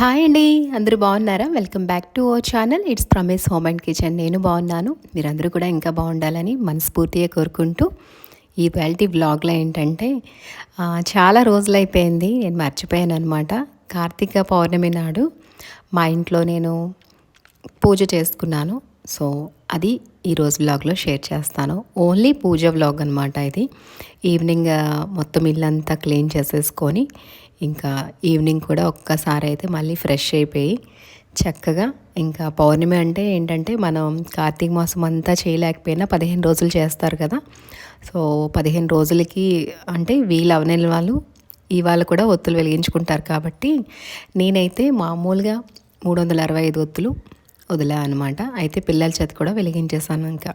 Hi అండి అందరూ బాగున్నారా? Welcome back to our channel it's Prames home and kitchen నేను బాగున్నాను. మీరందరూ కూడా ఇంకా బాగుండాలని మనస్ఫూర్తిగా కోరుకుంటూ ఈ వెల్టీ బ్లాగ్లో ఏంటంటే చాలా రోజులైపోయింది. నేను మర్చిపోయాను అనమాట కార్తీక పౌర్ణమి నాడు మా ఇంట్లో నేను పూజ చేసుకున్నాను. సో అది ఈరోజు బ్లాగ్లో షేర్ చేస్తాను. ఓన్లీ పూజ బ్లాగ్ అనమాట ఇది. ఈవినింగ్ మొత్తం ఇల్లంతా క్లీన్ చేసేసుకొని ఇంకా ఈవినింగ్ కూడా ఒక్కసారి అయితే మళ్ళీ ఫ్రెష్ అయిపోయి చక్కగా ఇంకా పౌర్ణమి అంటే ఏంటంటే మనం కార్తీక మాసం అంతా చేయలేకపోయినా పదిహేను రోజులు చేస్తారు కదా. సో పదిహేను రోజులకి అంటే వీళ్ళు అవని వాళ్ళు ఇవాళ కూడా ఒత్తులు వెలిగించుకుంటారు కాబట్టి నేనైతే మామూలుగా మూడు వందల అరవై ఐదు ఒత్తులు వదిలే అనమాట అయితే పిల్లల చేతి కూడా వెలిగించేసాను ఇంకా.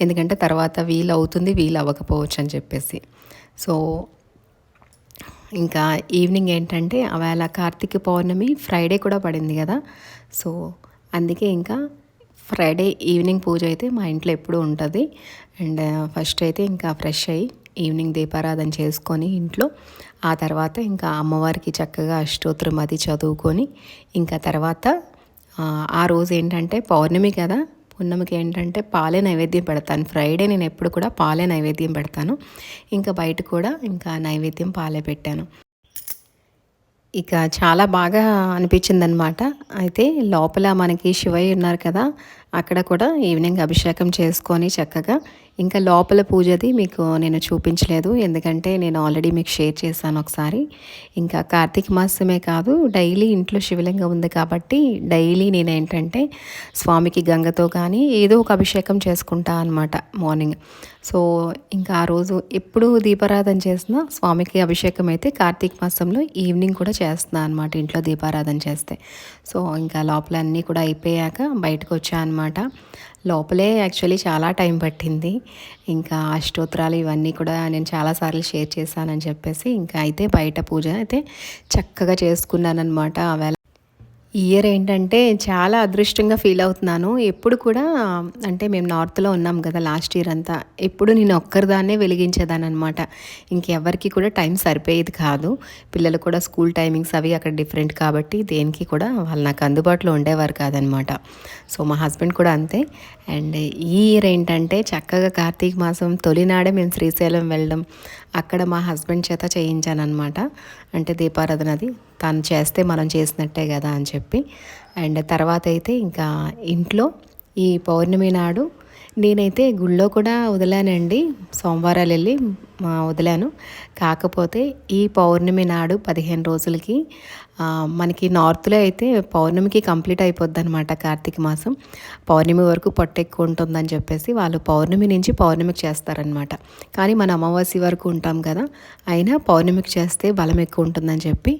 ఎందుకంటే తర్వాత వీలు అవుతుంది వీలు అవ్వకపోవచ్చు అని చెప్పేసి. సో ఇంకా ఈవినింగ్ ఏంటంటే అవేళ కార్తీక పౌర్ణమి ఫ్రైడే కూడా పడింది కదా. సో అందుకే ఇంకా ఫ్రైడే ఈవినింగ్ పూజ అయితే మా ఇంట్లో ఎప్పుడూ ఉంటుంది. అండ్ ఫస్ట్ అయితే ఇంకా ఫ్రెష్ అయ్యి ఈవినింగ్ దీపారాధన చేసుకొని ఇంట్లో ఆ తర్వాత ఇంకా అమ్మవారికి చక్కగా అష్టోత్తరం అది చదువుకొని ఇంకా తర్వాత ఆ రోజు ఏంటంటే పౌర్ణమి కదా పున్నమికి ఏంటంటే పాలే నైవేద్యం పెడతాను. ఫ్రైడే నేను ఎప్పుడు కూడా పాలే నైవేద్యం పెడతాను. ఇంకా బయట కూడా ఇంకా నైవేద్యం పాలే పెట్టాను. ఇక చాలా బాగా అనిపించింది అనమాట అయితే లోపల మనకి శివయ్య ఉన్నారు కదా అక్కడ కూడా ఈవినింగ్ అభిషేకం చేసుకొని చక్కగా ఇంకా లోపల పూజది మీకు నేను చూపించలేదు. ఎందుకంటే నేను ఆల్రెడీ మీకు షేర్ చేశాను ఒకసారి. ఇంకా కార్తీక మాసమే కాదు డైలీ ఇంట్లో శివలింగం ఉంది కాబట్టి డైలీ నేను ఏంటంటే స్వామికి గంగతో కానీ ఏదో ఒక అభిషేకం చేసుకుంటా అనమాట మార్నింగ్. సో ఇంకా ఆ రోజు ఎప్పుడు దీపారాధన చేసినా స్వామికి అభిషేకం అయితే కార్తీక మాసంలో ఈవినింగ్ కూడా చేస్తున్నా అనమాట ఇంట్లో దీపారాధన చేస్తే. సో ఇంకా లోపల అన్నీ కూడా అయిపోయాక బయటకు వచ్చా అనమాట లోపలే యాక్చువల్లీ చాలా టైం పట్టింది. ఇంకా అష్టోత్తరాలు ఇవన్నీ కూడా నేను చాలాసార్లు షేర్ చేశానని చెప్పేసి ఇంకా అయితే బయట పూజ అయితే చక్కగా చేసుకున్నాను అనమాట ఇయర్ ఏంటంటే చాలా అదృష్టంగా ఫీల్ అవుతున్నాను. ఎప్పుడు కూడా అంటే మేము నార్త్లో ఉన్నాం కదా లాస్ట్ ఇయర్ అంతా ఎప్పుడు నేను ఒక్కరిదాన్నే వెలిగించేదాన్ని అనమాట ఇంకెవరికి కూడా టైం సరిపోయేది కాదు. పిల్లలు కూడా స్కూల్ టైమింగ్స్ అవి అక్కడ డిఫరెంట్ కాబట్టి దేనికి కూడా వాళ్ళు నాకు అందుబాటులో ఉండేవారు కాదనమాట. సో మా హస్బెండ్ కూడా అంతే. అండ్ ఈ ఇయర్ ఏంటంటే చక్కగా కార్తీక మాసం తొలినాడే మేము శ్రీశైలం వెళ్ళడం అక్కడ మా హస్బెండ్ చేత చేయించాను అనమాట అంటే దీపారాధన అది. తను చేస్తే మనం చేసినట్టే కదా అని చెప్పి. అండ్ తర్వాత అయితే ఇంకా ఇంట్లో ఈ పౌర్ణమి నాడు నేనైతే గుళ్ళో కూడా వదిలానండి. సోమవారాలు వెళ్ళి వదిలాను. కాకపోతే ఈ పౌర్ణమి నాడు పదిహేను రోజులకి మనకి నార్త్లో అయితే పౌర్ణమికి కంప్లీట్ అయిపోద్ది అనమాట కార్తీక మాసం. పౌర్ణమి వరకు పొట్ట ఎక్కువ ఉంటుందని చెప్పేసి వాళ్ళు పౌర్ణమి నుంచి పౌర్ణమికి చేస్తారనమాట కానీ మన అమావాస్య వరకు ఉంటాం కదా అయినా పౌర్ణమికి చేస్తే బలం ఎక్కువ ఉంటుందని చెప్పి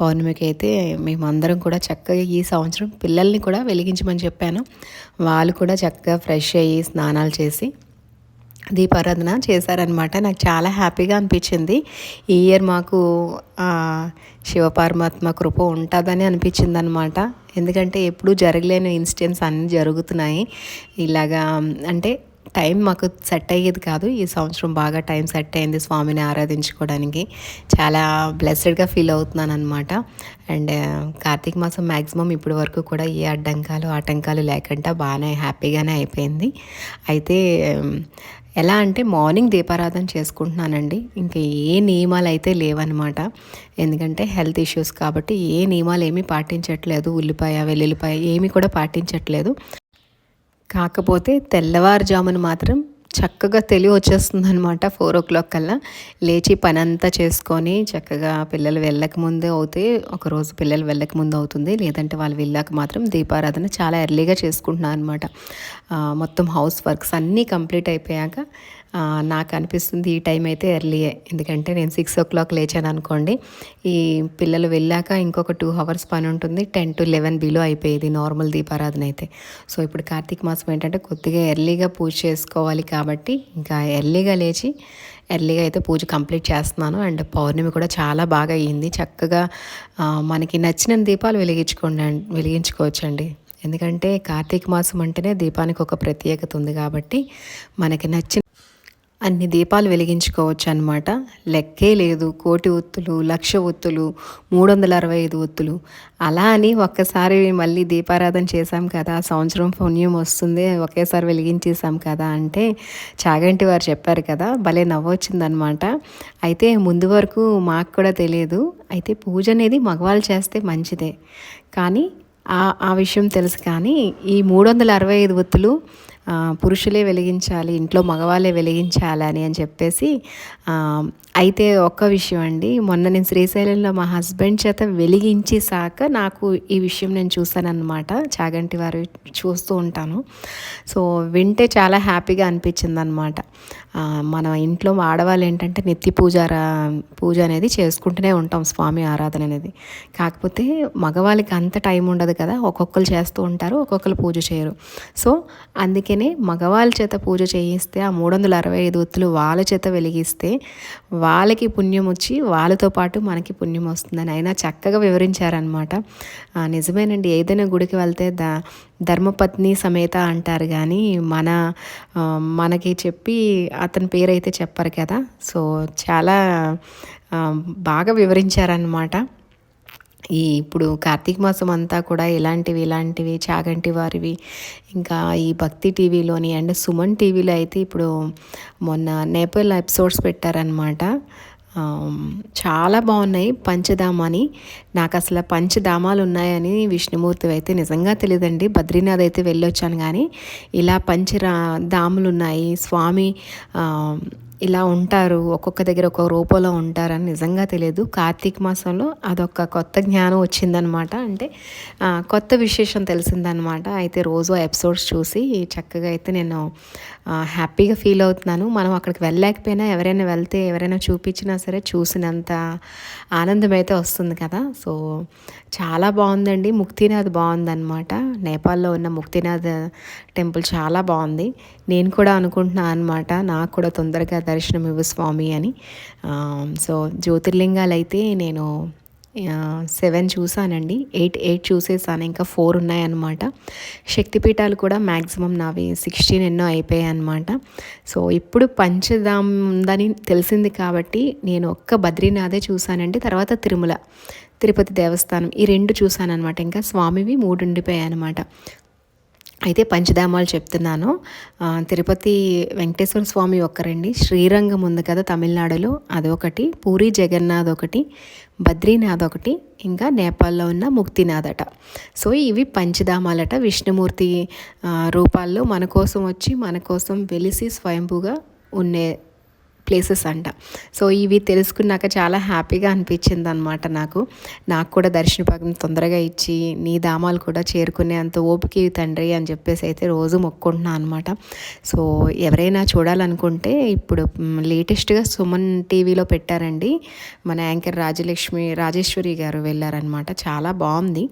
పౌర్ణమికి అయితే మేమందరం కూడా చక్కగా ఈ సంవత్సరం పిల్లల్ని కూడా వెలిగించమని చెప్పాను. వాళ్ళు కూడా చక్కగా ఫ్రెష్ అయ్యి స్నానాలు చేసి దీపారాధన చేశారనమాట నాకు చాలా హ్యాపీగా అనిపించింది. ఈ ఇయర్ మాకు శివపార్మాత్మ కృప ఉంటుందని అనిపించింది అనమాట ఎందుకంటే ఎప్పుడూ జరగలేని ఇన్సిడెంట్స్ అన్నీ జరుగుతున్నాయి. ఇలాగా అంటే టైం మాకు సెట్ అయ్యేది కాదు. ఈ సంవత్సరం బాగా టైం సెట్ అయింది స్వామిని ఆరాధించుకోవడానికి. చాలా బ్లెస్డ్గా ఫీల్ అవుతున్నాను అనమాట అండ్ కార్తీక మాసం మ్యాక్సిమం ఇప్పటి వరకు కూడా ఏ అడ్డంకాలు ఆటంకాలు లేకుండా బాగానే హ్యాపీగానే అయిపోయింది. అయితే ఎలా అంటే మార్నింగ్ దీపారాధన చేసుకుంటున్నానండి. ఇంకా ఏ నియమాలు అయితే లేవన్నమాట. ఎందుకంటే హెల్త్ ఇష్యూస్ కాబట్టి ఏ నియమాలు ఏమీ పాటించట్లేదు. ఉల్లిపాయ వెల్లుల్లిపాయ ఏమీ కూడా పాటించట్లేదు. కాకపోతే తెల్లవారుజామున మాత్రం చక్కగా తెలివి వచ్చేస్తుంది అనమాట ఫోర్ ఓ క్లాక్ కల్లా. లేచి పని అంతా చేసుకొని చక్కగా పిల్లలు వెళ్ళక ముందే అవుతే ఒకరోజు పిల్లలు వెళ్ళక ముందు అవుతుంది. లేదంటే వాళ్ళు వెళ్ళాక మాత్రం దీపారాధన చాలా ఎర్లీగా చేసుకుంటున్నాను అనమాట మొత్తం హౌస్ వర్క్స్ అన్నీ కంప్లీట్ అయిపోయాక నాకు అనిపిస్తుంది ఈ టైం అయితే ఎర్లీయే ఎందుకంటే నేను సిక్స్ ఓ క్లాక్ లేచాను అనుకోండి. ఈ పిల్లలు వెళ్ళాక ఇంకొక టూ అవర్స్ పని ఉంటుంది. టెన్ టు లెవెన్ బిలో అయిపోయేది నార్మల్ దీపారాధన అయితే. సో ఇప్పుడు కార్తీక మాసం ఏంటంటే కొద్దిగా ఎర్లీగా పూజ చేసుకోవాలి కాబట్టి ఇంకా ఎర్లీగా లేచి ఎర్లీగా అయితే పూజ కంప్లీట్ చేస్తున్నాను. అండ్ పౌర్ణమి కూడా చాలా బాగా అయ్యింది. చక్కగా మనకి నచ్చిన దీపాలు వెలిగించుకోండి వెలిగించుకోవచ్చండి. ఎందుకంటే కార్తీక మాసం అంటేనే దీపానికి ఒక ప్రత్యేకత ఉంది కాబట్టి మనకి నచ్చిన అన్ని దీపాలు వెలిగించుకోవచ్చు అనమాట లెక్కే లేదు. కోటి ఒత్తులు లక్ష ఒత్తులు మూడు వందల అరవై ఐదు ఒత్తులు. అలా అని ఒక్కసారి మళ్ళీ దీపారాధన చేశాం కదా. సంవత్సరం పుణ్యం వస్తుంది ఒకేసారి వెలిగించేసాం కదా అంటే చాగంటి వారు చెప్పారు కదా. భలే నవ్వొచ్చిందనమాట అయితే ముందు వరకు మాకు కూడా తెలియదు. అయితే పూజ అనేది మగవాళ్ళు చేస్తే మంచిదే. కానీ ఆ విషయం తెలుసు కానీ ఈ మూడు వందల అరవై ఐదు ఒత్తులు పురుషులే వెలిగించాలి ఇంట్లో మగవాళ్ళే వెలిగించాలని అని చెప్పేసి అయితే ఒక్క విషయం అండి. మొన్న నేను శ్రీశైలంలో మా హస్బెండ్ చేత వెలిగించేసాక నాకు ఈ విషయం నేను చూశానన్నమాట. చాగంటి వారు చూస్తూ ఉంటాను. సో వింటే చాలా హ్యాపీగా అనిపించింది అనమాట మన ఇంట్లో ఆడవాళ్ళు ఏంటంటే నిత్య పూజ పూజ అనేది చేసుకుంటూనే ఉంటాం స్వామి ఆరాధన అనేది. కాకపోతే మగవాళ్ళకి అంత టైం ఉండదు కదా ఒక్కొక్కరు చేస్తూ ఉంటారు ఒక్కొక్కరు పూజ చేయరు. సో అందుకే అందుకనే మగవాళ్ళ చేత పూజ చేయిస్తే ఆ మూడు వందల అరవై ఐదు ఒత్తులు వాళ్ళ చేత వెలిగిస్తే వాళ్ళకి పుణ్యం వచ్చి వాళ్ళతో పాటు మనకి పుణ్యం వస్తుందని అయినా చక్కగా వివరించారనమాట నిజమేనండి. ఏదైనా గుడికి వెళ్తే ద ధర్మపత్ని సమేత అంటారు కానీ మన మనకి చెప్పి అతని పేరు అయితే చెప్పరు కదా. సో చాలా బాగా వివరించారనమాట ఈ ఇప్పుడు కార్తీక మాసం అంతా కూడా ఇలాంటివి ఇలాంటివి చాగంటి వారివి ఇంకా ఈ భక్తి టీవీలోని అండ్ సుమన్ టీవీలో అయితే ఇప్పుడు మొన్న నేపల్ ఎపిసోడ్స్ పెట్టారనమాట చాలా బాగున్నాయి. పంచధామ అని నాకు అసలు పంచధామాలు ఉన్నాయని విష్ణుమూర్తి అయితే నిజంగా తెలియదండి. బద్రీనాథ్ అయితే వెళ్ళొచ్చాను కానీ ఇలా పంచరా ధాములు ఉన్నాయి స్వామి ఇలా ఉంటారు ఒక్కొక్క దగ్గర ఒక్కొక్క రూపంలో ఉంటారని నిజంగా తెలియదు. కార్తీక మాసంలో అదొక కొత్త జ్ఞానం వచ్చిందనమాట. అంటే కొత్త విశేషం తెలిసిందనమాట. అయితే రోజు ఎపిసోడ్స్ చూసి చక్కగా అయితే నేను హ్యాపీగా ఫీల్ అవుతున్నాను. మనం అక్కడికి వెళ్ళలేకపోయినా ఎవరైనా వెళ్తే ఎవరైనా చూపించినా సరే చూసినంత ఆనందం అయితే వస్తుంది కదా. సో చాలా బాగుందండి. ముక్తినాథ్ బాగుందన్నమాట నేపాల్లో ఉన్న ముక్తినాథ్ టెంపుల్ చాలా బాగుంది. నేను కూడా అనుకుంటున్నాను అనమాట. నాకు కూడా తొందరగా దర్శనం ఇవ్వు స్వామి అని. సో జ్యోతిర్లింగాలు అయితే నేను సెవెన్ చూసానండి. ఎయిట్ ఎయిట్ చూసేసాను. ఇంకా ఫోర్ ఉన్నాయన్నమాట. శక్తిపీఠాలు కూడా మ్యాక్సిమం నావి సిక్స్టీన్ ఎన్నో అయిపోయాయి అనమాట సో ఇప్పుడు పంచదాం ఉందని తెలిసింది కాబట్టి నేను ఒక్క బద్రీనాథే చూసానండి. తర్వాత తిరుమల తిరుపతి దేవస్థానం ఈ రెండు చూసానమాట ఇంకా స్వామివి మూడు ఉండిపోయాయి అనమాట అయితే పంచధామాలు చెప్తున్నాను. తిరుపతి వెంకటేశ్వర స్వామి ఒక్కరండి. శ్రీరంగం ఉంది కదా తమిళనాడులో అదొకటి. పూరి జగన్నాథ్ ఒకటి. బద్రీనాథ్ ఒకటి. ఇంకా నేపాల్లో ఉన్న ముక్తినాథ్ అట. సో ఇవి పంచధామాలట. విష్ణుమూర్తి రూపాల్లో మన కోసం వచ్చి మన కోసం వెలిసి స్వయంభూగా ఉండే ప్లేసెస్ అంట. సో ఇవి తెలుసుకున్నాక చాలా హ్యాపీగా అనిపించింది అనమాట నాకు. నాకు కూడా దర్శన భాగం తొందరగా ఇచ్చి నీ దామాలు కూడా చేరుకునే అంత ఓపిక తండ్రి అని చెప్పేసి అయితే రోజు మొక్కుంటున్నాను అనమాట సో ఎవరైనా చూడాలనుకుంటే ఇప్పుడు లేటెస్ట్గా సుమన్ టీవీలో పెట్టారండి. మన యాంకర్ రాజలక్ష్మి రాజేశ్వరి గారు వెళ్ళారనమాట చాలా బాగుంది.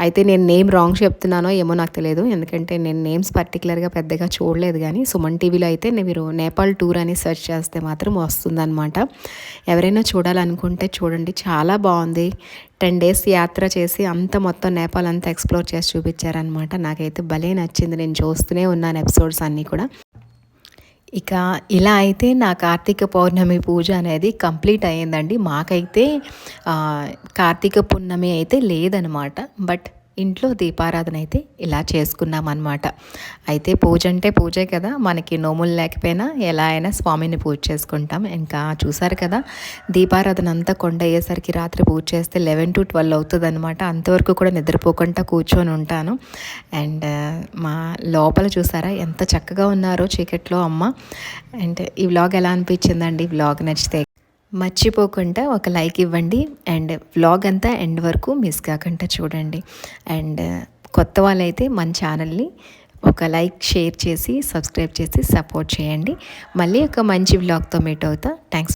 అయితే నేను నేమ్ రాంగ్ చెప్తున్నానో ఏమో నాకు తెలియదు. ఎందుకంటే నేను నేమ్స్ పర్టికులర్గా పెద్దగా చూడలేదు కానీ సుమన్ టీవీలో అయితే మీరు నేపాల్ టూర్ అని సెర్చ్ చేస్తే మాత్రం మాత్రం వస్తుందన్నమాట. ఎవరైనా చూడాలనుకుంటే చూడండి చాలా బాగుంది. టెన్ డేస్ యాత్ర చేసి అంత మొత్తం నేపాల్ అంతా ఎక్స్ప్లోర్ చేసి చూపించారనమాట నాకైతే భలే నచ్చింది. నేను చూస్తూనే ఉన్నాను ఎపిసోడ్స్ అన్నీ కూడా. ఇక ఇలా అయితే నా కార్తీక పౌర్ణమి పూజ అనేది కంప్లీట్ అయ్యిందండి. మాకైతే కార్తీక పూర్ణమి అయితే లేదనమాట బట్ ఇంట్లో దీపారాధన అయితే ఇలా చేసుకున్నాం అనమాట అయితే పూజ అంటే పూజే కదా మనకి నోములు లేకపోయినా ఎలా అయినా స్వామిని పూజ చేసుకుంటాం. ఇంకా చూసారు కదా దీపారాధన అంతా కొండ అయ్యేసరికి రాత్రి పూజ చేస్తే లెవెన్ టు ట్వెల్వ్ అవుతుంది అనమాట అంతవరకు కూడా నిద్రపోకుండా కూర్చొని ఉంటాను. అండ్ మా లోపల చూసారా ఎంత చక్కగా ఉన్నారో చీకట్లో అమ్మ. అండ్ ఈ వ్లాగ్ ఎలా అనిపించిందండి? వ్లాగ్ నచ్చితే మర్చిపోకుండా ఒక లైక్ ఇవ్వండి. అండ్ వ్లాగ్ అంతా ఎండ్ వరకు మిస్ కాకుండా చూడండి. అండ్ కొత్త వాళ్ళైతే మన ఛానల్ని ఒక లైక్ షేర్ చేసి సబ్స్క్రైబ్ చేసి సపోర్ట్ చేయండి. మళ్ళీ ఒక మంచి వ్లాగ్తో మీట్ అవుతా. థ్యాంక్స్